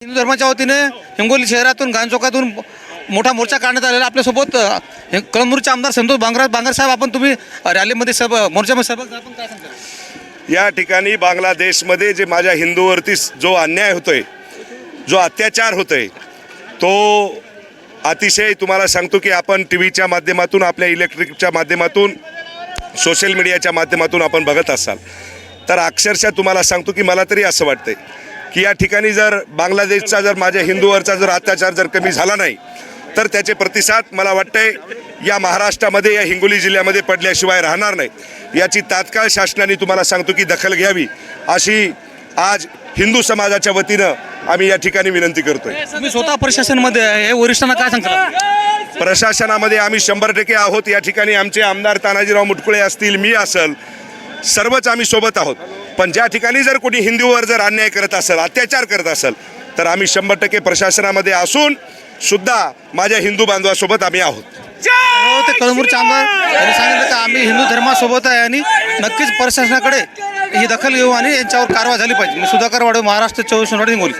हिंदू धर्माच्या वतीने हिंगोली शहरातून गांचोकातून मोठा मोर्चा काढण्यात आलेला आपल्यासोबत हे कळमूरचे आमदार संतोष बांगरा बांगर साहेब आपण तुम्ही रॅलीमध्ये सब मोर्चामध्ये सहभाग झाला. आपण काय सांगता? या ठिकाणी बांगलादेशमध्ये जे माझ्या हिंदूवरती जो अन्याय होतोय जो अत्याचार होतोय तो अतिशय तुम्हाला सांगतो की आपण टी व्हीच्या माध्यमातून आपल्या इलेक्ट्रिकच्या माध्यमातून सोशल मीडियाच्या माध्यमातून आपण बघत असाल. तर अक्षरशः तुम्हाला सांगतो की मला तरी असं वाटतंय की या ठिकाणी जर बांगलादेशचा जर माझ्या हिंदूवरचा जर अत्याचार जर कमी झाला नाही तर त्याचे प्रतिसाद मला वाटतंय या महाराष्ट्रामध्ये या हिंगोली जिल्ह्यामध्ये पडल्याशिवाय राहणार नाही. याची तात्काळ शासनाने तुम्हाला सांगतो की दखल घ्यावी अशी आज हिंदू समाजाच्या वतीनं आम्ही या ठिकाणी विनंती करतोय. तुम्ही स्वतः प्रशासनमध्ये वरिष्ठांना काय सांगता? प्रशासनामध्ये आम्ही शंभर टक्के आहोत. या ठिकाणी आमचे आमदार तानाजीराव मुटकुळे असतील मी असल सर्वच आम्ही सोबत आहोत. पण ज्या ठिकाणी जर कोणी हिंदूवर जर अन्याय करत असेल अत्याचार करत असेल तर आम्ही शंभर टक्के प्रशासनामध्ये असून सुद्धा माझ्या हिंदू बांधवासोबत आम्ही आहोत. हो ते कळमूरचे आमदार यांनी सांगितलं की आम्ही हिंदू धर्मासोबत आहे आणि नक्कीच प्रशासनाकडे ही दखल घेऊ आणि यांच्यावर कारवाई झाली पाहिजे. मी सुधाकर वाडे महाराष्ट्र चोवीस हिंगोली